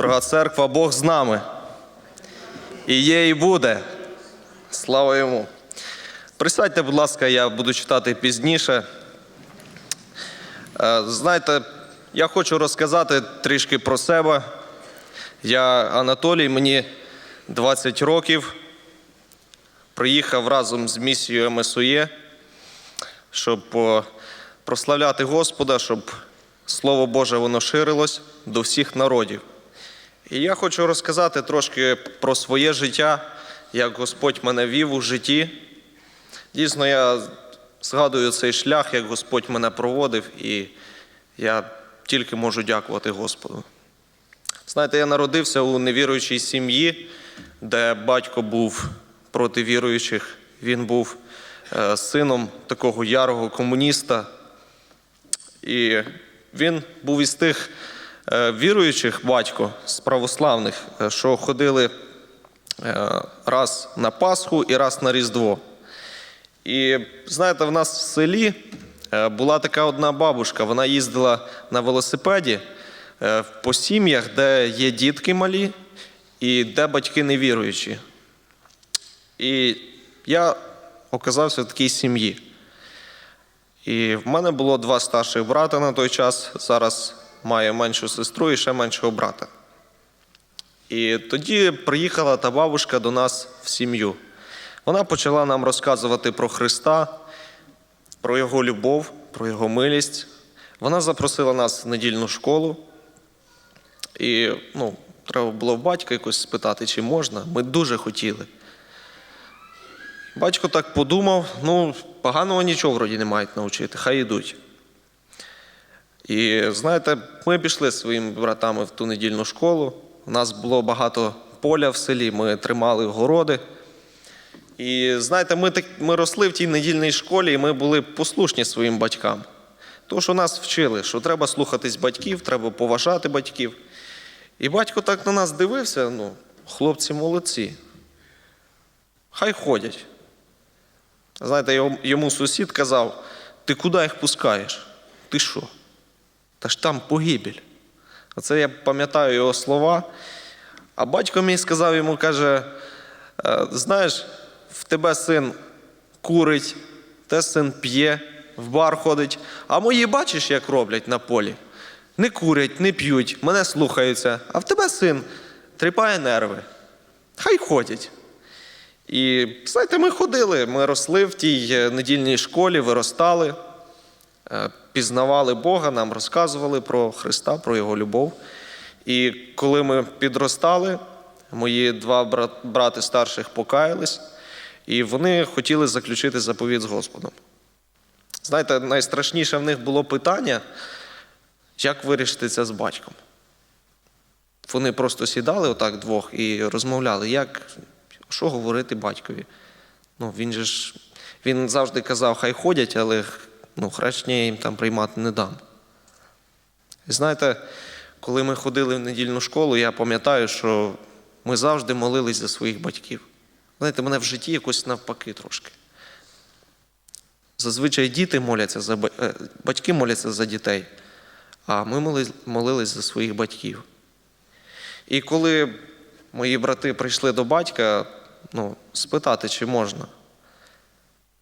Дорога церква, Бог з нами. І є, і буде. Слава йому. Присядьте, будь ласка, я буду читати пізніше. Е, Знаєте, я хочу розказати трішки про себе. Я Анатолій, мені 20 років. Приїхав разом з місією МСУЄ, щоб прославляти Господа, щоб Слово Боже воно ширилось до всіх народів. І я хочу розказати трошки про своє життя, як Господь мене вів у житті. Дійсно, я згадую цей шлях, як Господь мене проводив, і я тільки можу дякувати Господу. Знаєте, я народився у невіруючій сім'ї, де батько був проти віруючих. Він був е, сином такого ярого комуніста. І він був із тих віруючих батько з православних, е, що ходили е, раз на Пасху і раз на Різдво. І знаєте, в нас в селі е, була така одна бабушка, вона їздила на велосипеді е, по сім'ях, де є дітки малі і де батьки невіруючі. І я оказався в такій сім'ї. І в мене було два старших брата на той час. Зараз маю меншу сестру і ще меншого брата. І тоді приїхала та бабушка до нас в сім'ю. Вона почала нам розказувати про Христа, про Його любов, про Його милість. Вона запросила нас в недільну школу. І ну, треба було в батька якось спитати, чи можна. Ми дуже хотіли. Батько так подумав: ну, поганого нічого вроді не мають навчити, хай йдуть. І знаєте, ми пішли зі своїми братами в ту недільну школу. У нас було багато поля в селі, ми тримали городи. І знаєте, ми, так, ми росли в тій недільній школі, і ми були послушні своїм батькам. Тому що нас вчили, що треба слухатись батьків, треба поважати батьків. І батько так на нас дивився: ну, хлопці молодці. Хай ходять. Знаєте, йому сусід казав: ти куди їх пускаєш? Ти що? Та ж там погибель. Оце я пам'ятаю його слова. А батько мій сказав йому, каже: «Е, знаєш, в тебе син курить, те син п'є, в бар ходить. А мої бачиш, як роблять на полі? Не курять, не п'ють, мене слухаються. А в тебе син тріпає нерви. Хай ходять. І знаєте, ми ходили, ми росли в тій е, недільній школі, виростали, е, пізнавали Бога, нам розказували про Христа, про Його любов. І коли ми підростали, мої два брати старших покаялись, і вони хотіли заключити заповіт з Господом. Знаєте, найстрашніше в них було питання, як вирішити це з батьком. Вони просто сідали отак двох і розмовляли, як, що говорити батькові. Ну, він же ж він завжди казав, хай ходять, але ну, хрещення я їм там приймати не дам. Знаєте, коли ми ходили в недільну школу, я пам'ятаю, що ми завжди молились за своїх батьків. Знаєте, мене в житті якось навпаки трошки. Зазвичай діти моляться за е, батьки моляться за дітей, а ми молились за своїх батьків. І коли мої брати прийшли до батька, ну, спитати, чи можна,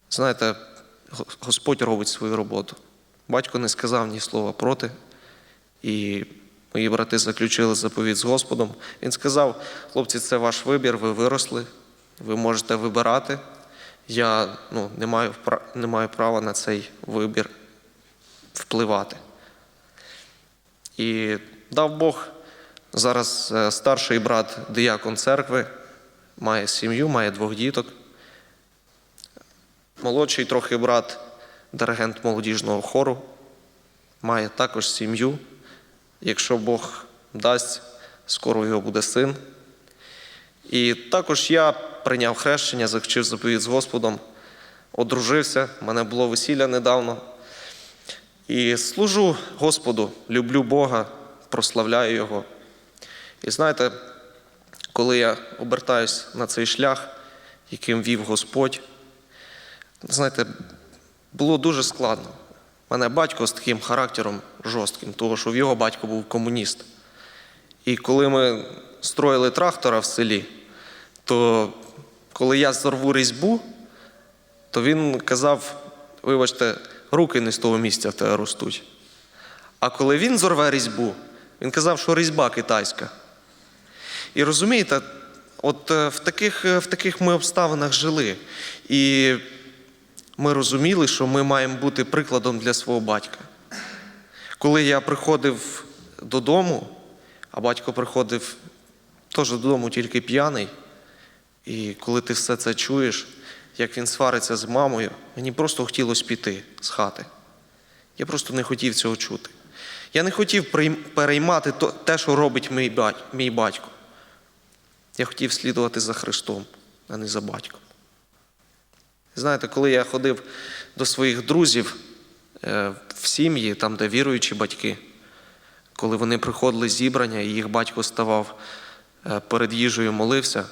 знаєте, Господь робить свою роботу. Батько не сказав ні слова проти, і мої брати заключили заповідь з Господом. Він сказав: хлопці, це ваш вибір, ви виросли, ви можете вибирати. Я ну, не, маю, не маю права на цей вибір впливати. І дав Бог зараз е, старший брат диякон церкви, має сім'ю, має двох діток. Молодший трохи брат, диригент молодіжного хору, має також сім'ю. Якщо Бог дасть, скоро його буде син. І також я прийняв хрещення, заключив заповідь з Господом, одружився, мене було весілля недавно. І служу Господу, люблю Бога, прославляю Його. І знаєте, коли я обертаюсь на цей шлях, яким вів Господь, знаєте, було дуже складно. У мене батько з таким характером жорстким, тому що в його батько був комуніст. І коли ми строїли трактора в селі, то коли я зорву різьбу, то він казав: вибачте, руки не з того місця в тебе ростуть. А коли він зорве різьбу, він казав, що різьба китайська. І розумієте, от е, в таких, е, в таких ми обставинах жили. І ми розуміли, що ми маємо бути прикладом для свого батька. Коли я приходив додому, а батько приходив теж додому тільки п'яний, і коли ти все це чуєш, як він свариться з мамою, мені просто хотілося піти з хати. Я просто не хотів цього чути. Я не хотів переймати те, що робить мій батько. Я хотів слідувати за Христом, а не за батьком. Знаєте, коли я ходив до своїх друзів е, в сім'ї, там, де віруючі батьки, коли вони приходили зібрання, і їх батько ставав е, перед їжею, молився,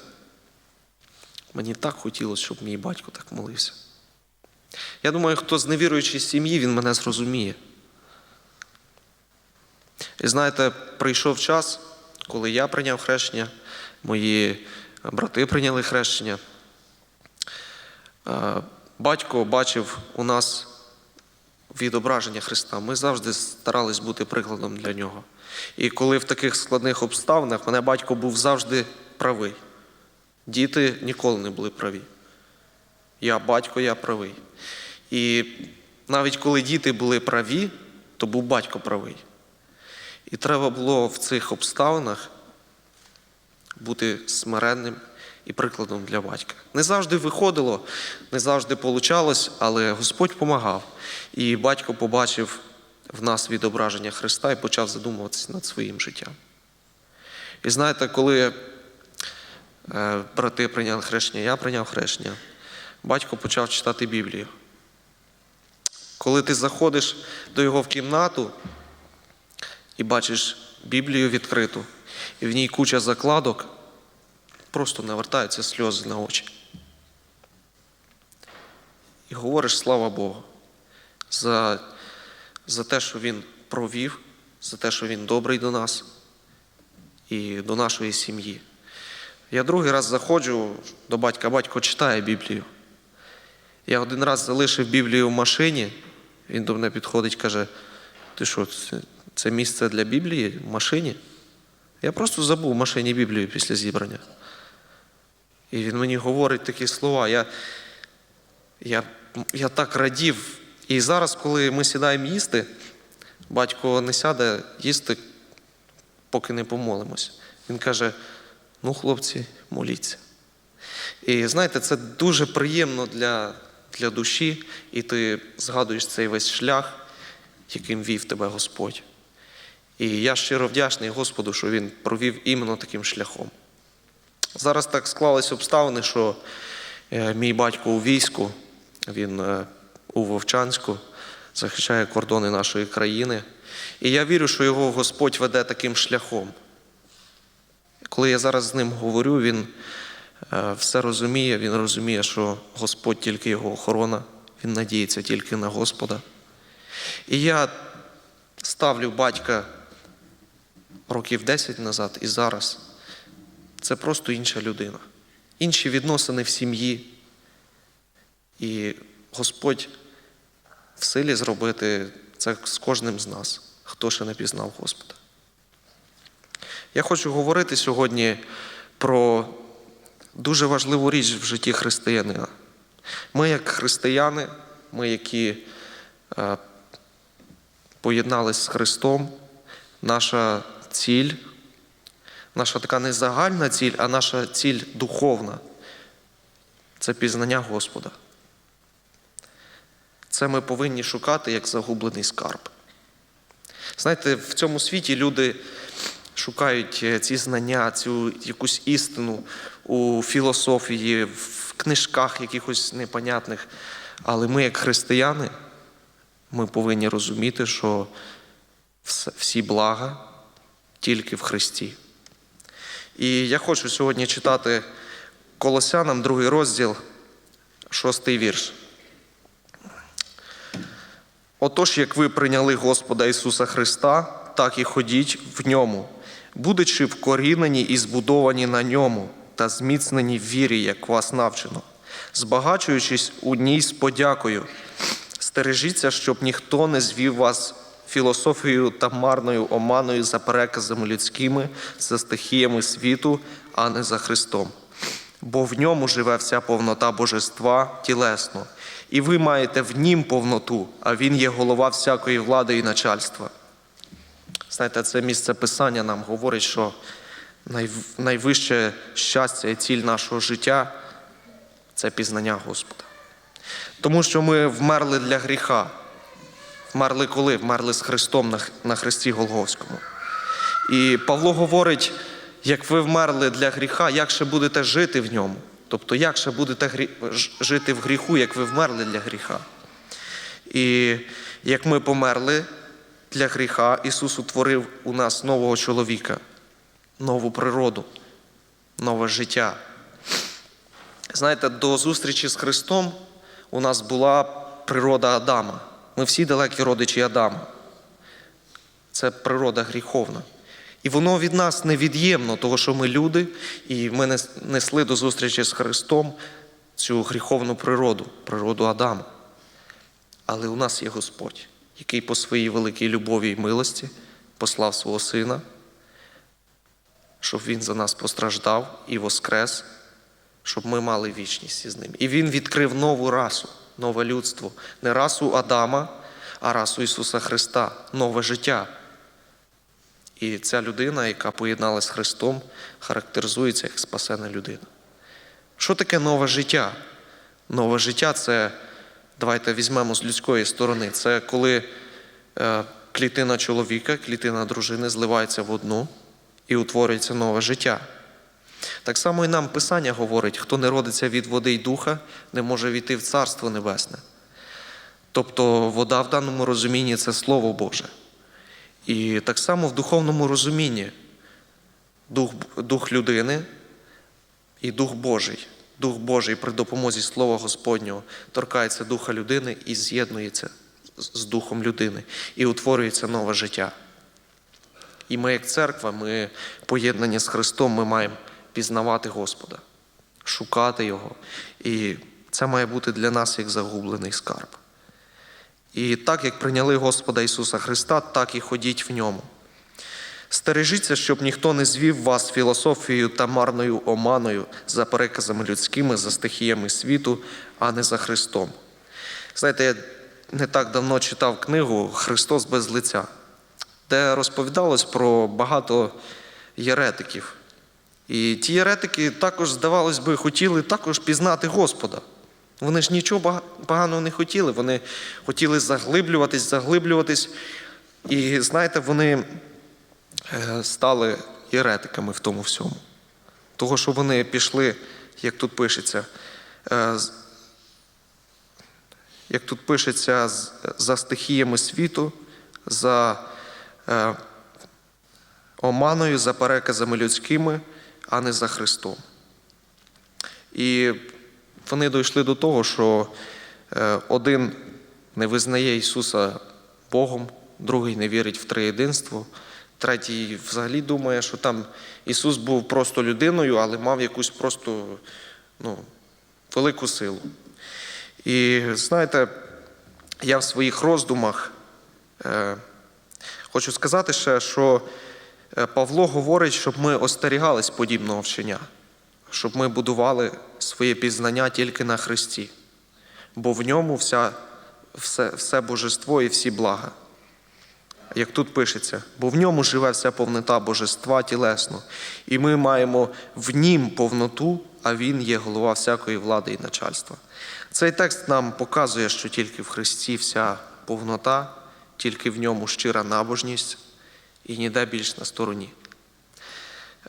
мені так хотілося, щоб мій батько так молився. Я думаю, хто з невіруючої сім'ї, він мене зрозуміє. І знаєте, прийшов час, коли я прийняв хрещення, мої брати прийняли хрещення. Е, Батько бачив у нас відображення Христа. Ми завжди старались бути прикладом для нього. І коли в таких складних обставинах мене батько був завжди правий. Діти ніколи не були праві. Я батько, я правий. І навіть коли діти були праві, то був батько правий. І треба було в цих обставинах бути смиренним і прикладом для батька. Не завжди виходило, не завжди получалось, але Господь допомагав. І батько побачив в нас відображення Христа і почав задумуватися над своїм життям. І знаєте, коли е, брати прийняли хрещення, я прийняв хрещення, батько почав читати Біблію. Коли ти заходиш до його в кімнату і бачиш Біблію відкриту, і в ній куча закладок, просто навертаються сльози на очі. І говориш слава Богу за, за те, що Він провів, за те, що Він добрий до нас і до нашої сім'ї. Я другий раз заходжу до батька, батько читає Біблію. Я один раз залишив Біблію в машині, він до мене підходить і каже: ти що, це, це місце для Біблії в машині? Я просто забув в машині Біблію після зібрання. І він мені говорить такі слова. Я, я, я так радів. І зараз, коли ми сідаємо їсти, батько не сяде їсти, поки не помолимось. Він каже: ну, хлопці, моліться. І знаєте, це дуже приємно для, для душі, і ти згадуєш цей весь шлях, яким вів тебе Господь. І я щиро вдячний Господу, що Він провів іменно таким шляхом. Зараз так склалися обставини, що е, мій батько у війську, він е, у Вовчанську захищає кордони нашої країни. І я вірю, що його Господь веде таким шляхом. Коли я зараз з ним говорю, він е, все розуміє, він розуміє, що Господь тільки його охорона, він надіється тільки на Господа. І я ставлю батька років 10 назад і зараз. Це просто інша людина. Інші відносини в сім'ї. І Господь в силі зробити це з кожним з нас, хто ще не пізнав Господа. Я хочу говорити сьогодні про дуже важливу річ в житті християнина. Ми, як християни, ми, які е, поєднались з Христом, наша ціль, наша така не загальна ціль, а наша ціль духовна це пізнання Господа. Це ми повинні шукати як загублений скарб. Знаєте, в цьому світі люди шукають е, ці знання, цю якусь істину у філософії, в книжках якихось непонятних. Але ми, як християни, ми повинні розуміти, що всі блага тільки в Христі. І я хочу сьогодні читати Колосянам, другий розділ, шостий вірш. Отож, як ви прийняли Господа Ісуса Христа, так і ходіть в ньому, будучи вкорінені і збудовані на ньому та зміцнені в вірі, як вас навчено, збагачуючись у ній з подякою, стережіться, щоб ніхто не звів вас філософією та марною оманою за переказами людськими, за стихіями світу, а не за Христом. Бо в ньому живе вся повнота божества тілесно, і ви маєте в нім повноту, а він є голова всякої влади і начальства. Знаєте, це місце писання нам говорить, що найвище щастя і ціль нашого життя це пізнання Господа. Тому що ми вмерли для гріха. Вмерли коли? Вмерли з Христом на, на Христі Голгофському. І Павло говорить: як ви вмерли для гріха, як ще будете жити в ньому? Тобто, як ще будете грі... жити в гріху, як ви вмерли для гріха? І як ми померли для гріха, Ісус утворив у нас нового чоловіка, нову природу, нове життя. Знаєте, до зустрічі з Христом у нас була природа Адама. Ми всі далекі родичі Адама. Це природа гріховна. І воно від нас невід'ємно, того, що ми люди, і ми нес- несли до зустрічі з Христом цю гріховну природу, природу Адама. Але у нас є Господь, який по своїй великій любові і милості послав свого Сина, щоб Він за нас постраждав і воскрес, щоб ми мали вічність із ним. І Він відкрив нову расу, нове людство. Не расу Адама, а расу Ісуса Христа, нове життя. І ця людина, яка поєдналася з Христом, характеризується як спасена людина. Що таке нове життя? Нове життя це, давайте візьмемо з людської сторони, це коли е, клітина чоловіка, клітина дружини зливається в одну і утворюється нове життя. Так само і нам Писання говорить, хто не родиться від води й духа, не може війти в Царство Небесне. Тобто вода в даному розумінні це Слово Боже. І так само в духовному розумінні дух, дух людини і дух Божий. Дух Божий при допомозі Слова Господнього торкається духа людини і з'єднується з духом людини, і утворюється нове життя. І ми, як церква, ми поєднані з Христом, ми маємо пізнавати Господа, шукати Його. І це має бути для нас як загублений скарб. І так, як прийняли Господа Ісуса Христа, так і ходіть в ньому. Стережіться, щоб ніхто не звів вас філософією та марною оманою за переказами людськими, за стихіями світу, а не за Христом. Знаєте, я не так давно читав книгу Христос без лиця, де розповідалось про багато єретиків. І ті єретики також, здавалось би, хотіли також пізнати Господа. Вони ж нічого поганого не хотіли, вони хотіли заглиблюватись, заглиблюватись. І знаєте, вони е, стали єретиками в тому всьому. Того, що вони пішли, як тут пишеться, е, як тут пишеться, за стихіями світу, за е, оманою, за переказами людськими, а не за Христом. І вони дійшли до того, що е, один не визнає Ісуса Богом, другий не вірить в триєдинство, третій взагалі думає, що там Ісус був просто людиною, але мав якусь просто ну, велику силу. І знаєте, я в своїх роздумах е, хочу сказати ще, що Павло говорить, щоб ми остерігались подібного вчення, щоб ми будували своє пізнання тільки на Христі, бо в ньому вся, все, все божество і всі блага. Як тут пишеться, бо в ньому живе вся повнота божества тілесно, і ми маємо в нім повноту, а він є голова всякої влади і начальства. Цей текст нам показує, що тільки в Христі вся повнота, тільки в ньому щира набожність і ніде більш на стороні.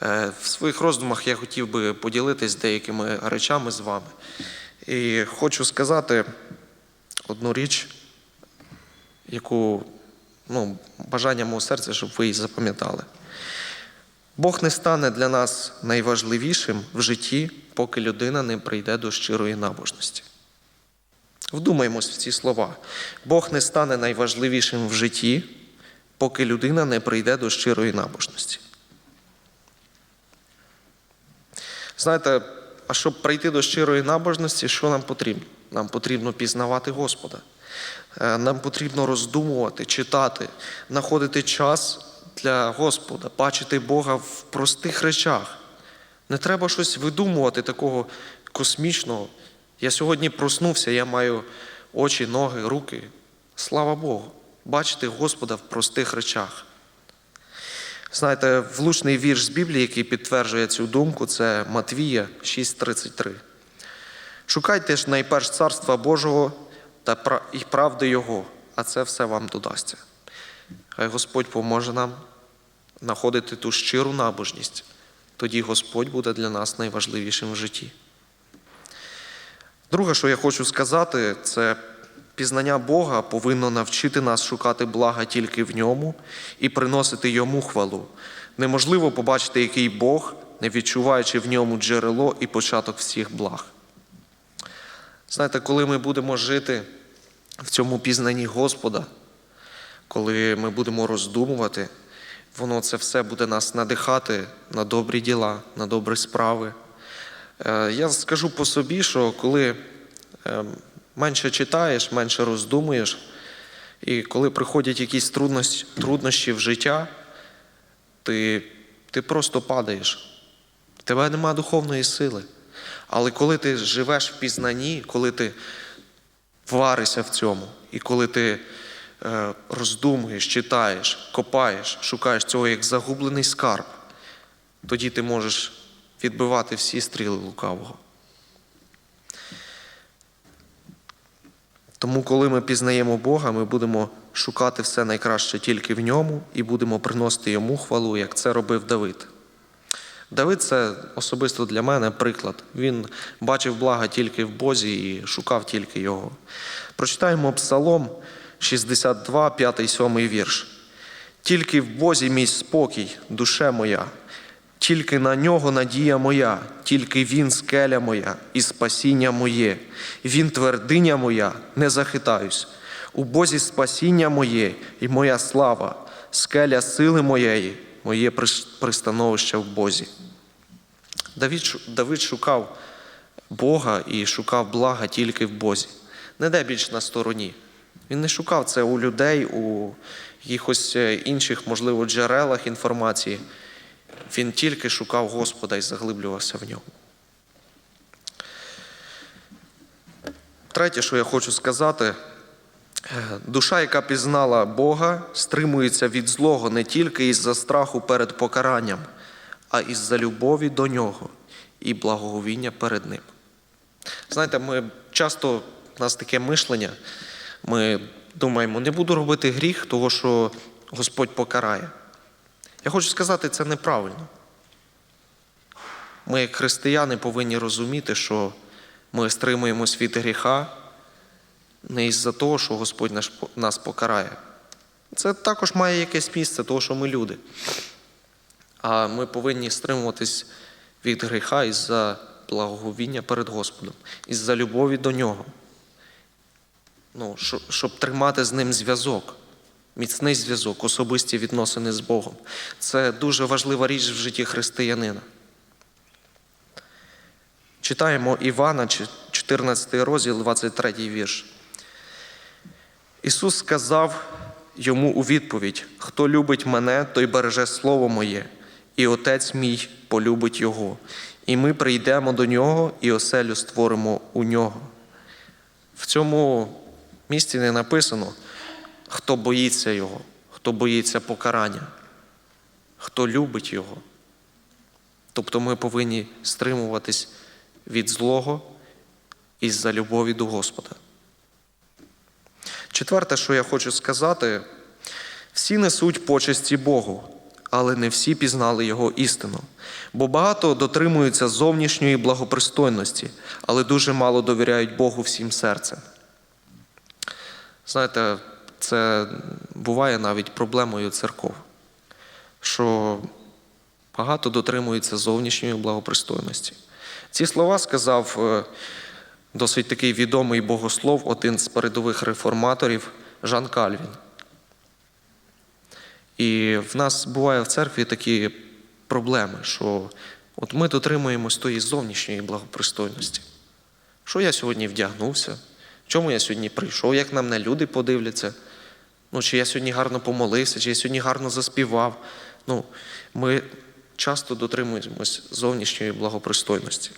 Е, В своїх роздумах я хотів би поділитись деякими речами з вами. І хочу сказати одну річ, яку ну, бажання мого серця, щоб ви її запам'ятали. Бог не стане для нас найважливішим в житті, поки людина не прийде до щирої набожності. Вдумаймось в ці слова. Бог не стане найважливішим в житті, поки людина не прийде до щирої набожності. Знаєте, а щоб прийти до щирої набожності, що нам потрібно? Нам потрібно пізнавати Господа. Е, Нам потрібно роздумувати, читати, знаходити час для Господа, бачити Бога в простих речах. Не треба щось видумувати такого космічного. Я сьогодні проснувся, я маю очі, ноги, руки. Слава Богу, бачити Господа в простих речах. Знаєте, влучний вірш з Біблії, який підтверджує цю думку, це Матвія 6:33. Шукайте ж найперш царства Божого та і правди Його, а це все вам додасться. Хай Господь поможе нам знаходити ту щиру набожність. Тоді Господь буде для нас найважливішим в житті. Друге, що я хочу сказати, це пізнання Бога повинно навчити нас шукати блага тільки в ньому і приносити йому хвалу. Неможливо побачити, який Бог, не відчуваючи в ньому джерело і початок всіх благ. Знаєте, коли ми будемо жити в цьому пізнанні Господа, коли ми будемо роздумувати, воно це все буде нас надихати на добрі діла, на добрі справи. Е, Я скажу по собі, що коли е, менше читаєш, менше роздумуєш, і коли приходять якісь трудності, труднощі в життя, ти, ти просто падаєш. В тебе нема духовної сили. Але коли ти живеш в пізнанні, коли ти варишся в цьому, і коли ти е, роздумуєш, читаєш, копаєш, шукаєш цього як загублений скарб, тоді ти можеш відбивати всі стріли лукавого. Тому, коли ми пізнаємо Бога, ми будемо шукати все найкраще тільки в ньому і будемо приносити йому хвалу, як це робив Давид. Давид це особисто для мене приклад. Він бачив блага тільки в Бозі і шукав тільки його. Прочитаємо Псалом 62, 5, 7 вірш. Тільки в Бозі мій спокій, душе моя, тільки на нього надія моя, тільки Він скеля моя і спасіння моє. Він твердиня моя, не захитаюсь. У Бозі спасіння моє і моя слава, скеля сили моєї, моє пристановище в Бозі. Давид, Давид шукав Бога і шукав блага тільки в Бозі. Не де більш на стороні. Він не шукав це у людей, у якихось е, інших, можливо, джерелах інформації. Він тільки шукав Господа і заглиблювався в ньому. Третє, що я хочу сказати, е, душа, яка пізнала Бога, стримується від злого не тільки із-за страху перед покаранням, а із-за любові до нього і благоговіння перед Ним. Знаєте, ми часто у нас таке мишлення, ми думаємо, не буду робити гріх, того що Господь покарає. Я хочу сказати, це неправильно. Ми, як християни, повинні розуміти, що ми стримуємось від гріха не із-за того, що Господь нас покарає. Це також має якесь місце, того, що ми люди. А ми повинні стримуватись від гріха із-за благоговіння перед Господом, із-за любові до Нього. Ну, щоб тримати з ним зв'язок, міцний зв'язок, особисті відносини з Богом. Це дуже важлива річ в житті християнина. Читаємо Івана, 14 розділ, 23 вірш. Ісус сказав йому у відповідь: Хто любить мене, той береже слово моє, і Отець мій полюбить Його. І ми прийдемо до нього і оселю створимо у нього. В цьому місці не написано, хто боїться Його, хто боїться покарання, хто любить Його. Тобто ми повинні стримуватись від злого із-за любові до Господа. Четверте, що я хочу сказати, всі несуть почесті Богу, але не всі пізнали Його істину. Бо багато дотримуються зовнішньої благопристойності, але дуже мало довіряють Богу всім серцем. Знаєте, це буває навіть проблемою церков, що багато дотримуються зовнішньої благопристойності. Ці слова сказав е, досить такий відомий богослов, один з передових реформаторів Жан Кальвін. І в нас буває в церкві такі проблеми, що От ми дотримуємось тої зовнішньої благопристойності. Що я сьогодні вдягнувся? Чому я сьогодні прийшов, як на мене люди подивляться? Ну, чи я сьогодні гарно помолився, чи я сьогодні гарно заспівав. Ну, ми часто дотримуємось зовнішньої благопристойності.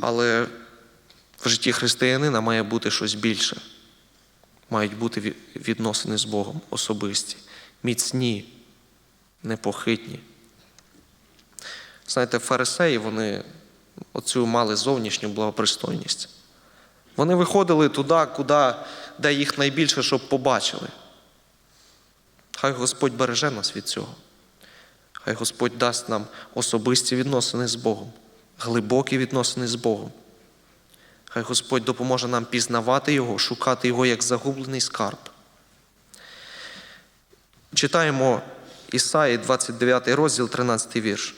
Але в житті християнина має бути щось більше. Мають бути відносини з Богом особисті, міцні, непохитні. Знаєте, фарисеї, вони оцю мали зовнішню благопристойність. Вони виходили туди, куди, де їх найбільше, щоб побачили. Хай Господь береже нас від цього. Хай Господь дасть нам особисті відносини з Богом, глибокі відносини з Богом. Хай Господь допоможе нам пізнавати Його, шукати Його як загублений скарб. Читаємо Ісаї, 29 розділ, 13 вірш.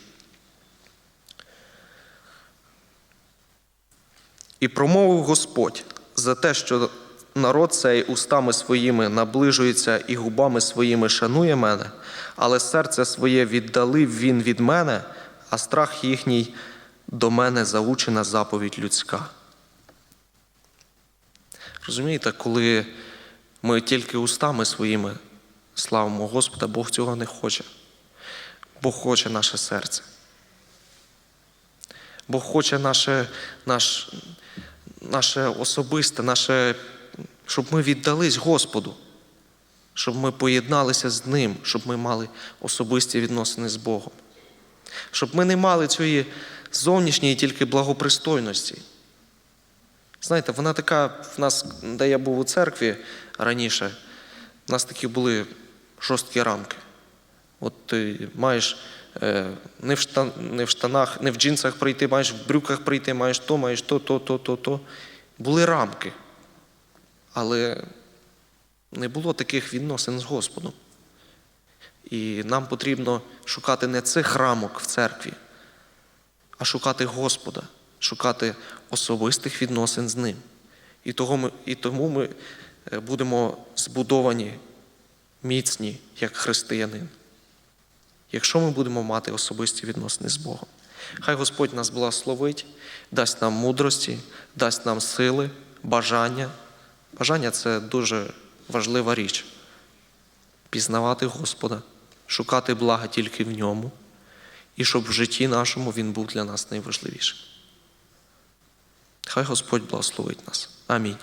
І промовив Господь за те, що народ цей устами своїми наближується і губами своїми шанує мене, але серце своє віддалив він від мене, а страх їхній до мене заучена заповідь людська. Розумієте, коли ми тільки устами своїми славимо Господа, Бог цього не хоче. Бог хоче наше серце. Бог хоче наше, наш, наше особисте, наше, щоб ми віддались Господу, щоб ми поєдналися з Ним, щоб ми мали особисті відносини з Богом. Щоб ми не мали цієї зовнішньої тільки благопристойності. Знаєте, вона така в нас, де я був у церкві раніше, в нас такі були жорсткі рамки. От ти маєш е, не, в штан, не в штанах, не в джинсах прийти, маєш в брюках прийти, маєш то, маєш то, то, то, то, то. Були рамки. Але не було таких відносин з Господом. І нам потрібно шукати не цих рамок в церкві, а шукати Господа, шукати особистих відносин з Ним. І, того ми, і тому ми е, будемо збудовані міцні, як християнин. Якщо ми будемо мати особисті відносини з Богом. Хай Господь нас благословить, дасть нам мудрості, дасть нам сили, бажання. Бажання це дуже важлива річ. Пізнавати Господа, шукати блага тільки в ньому, і щоб в житті нашому Він був для нас найважливішим. Хай Господь благословить нас. Амінь.